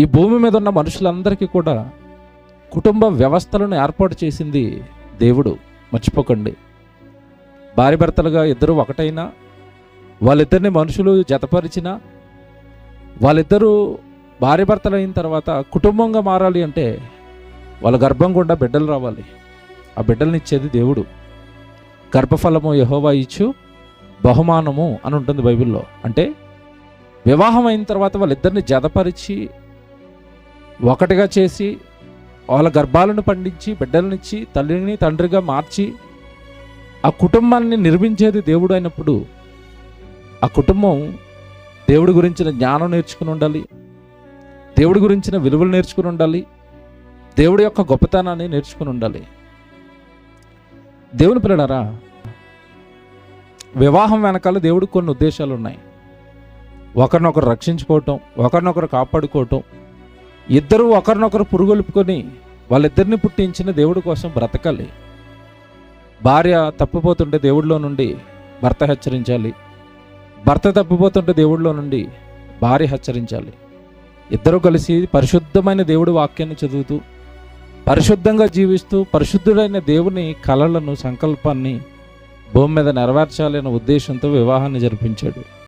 ఈ భూమి మీద ఉన్న మనుషులందరికీ కూడా కుటుంబ వ్యవస్థలను ఏర్పాటు చేసింది దేవుడు. మర్చిపోకండి. భార్య భర్తలుగా ఇద్దరు ఒకటైనా వాళ్ళిద్దరిని మనుషులు జతపరిచిన వాళ్ళిద్దరూ భార్య భర్తలు అయిన తర్వాత కుటుంబంగా మారాలి అంటే వాళ్ళ గర్భం గుండా బిడ్డలు రావాలి. ఆ బిడ్డలనిచ్చేది దేవుడు. గర్భఫలము యహోవా ఇచ్చు బహుమానము అని ఉంటుంది బైబిల్లో. అంటే వివాహం అయిన తర్వాత వాళ్ళిద్దరిని జతపరిచి ఒకటిగా చేసి వాళ్ళ గర్భాలను పండించి బిడ్డలనిచ్చి తల్లిని తండ్రిగా మార్చి ఆ కుటుంబాన్ని నిర్మించేది దేవుడు అయినప్పుడు ఆ కుటుంబం దేవుడి గురించిన జ్ఞానం నేర్చుకుని ఉండాలి దేవుడి గురించిన విలువలు నేర్చుకుని ఉండాలి దేవుడి యొక్క గొప్పతనాన్ని నేర్చుకుని ఉండాలి. దేవుని పిల్లడారా వివాహం వెనకాల దేవుడికి కొన్ని ఉద్దేశాలు ఉన్నాయి. ఒకరినొకరు రక్షించుకోవటం ఒకరినొకరు కాపాడుకోవటం ఇద్దరు ఒకరినొకరు పురుగొలుపుకొని వాళ్ళిద్దరిని పుట్టించిన దేవుడి కోసం బ్రతకాలి. భార్య తప్పిపోతుంటే దేవుడిలో నుండి భర్త హెచ్చరించాలి. భర్త తప్పిపోతుంటే దేవుడిలో నుండి భార్య హెచ్చరించాలి. ఇద్దరు కలిసి పరిశుద్ధమైన దేవుడి వాక్యాన్ని చదువుతూ పరిశుద్ధంగా జీవిస్తూ పరిశుద్ధుడైన దేవుని కలలను సంకల్పాన్ని భూమి మీద నెరవేర్చాలి అనే ఉద్దేశంతో వివాహాన్ని జరిపించాడు.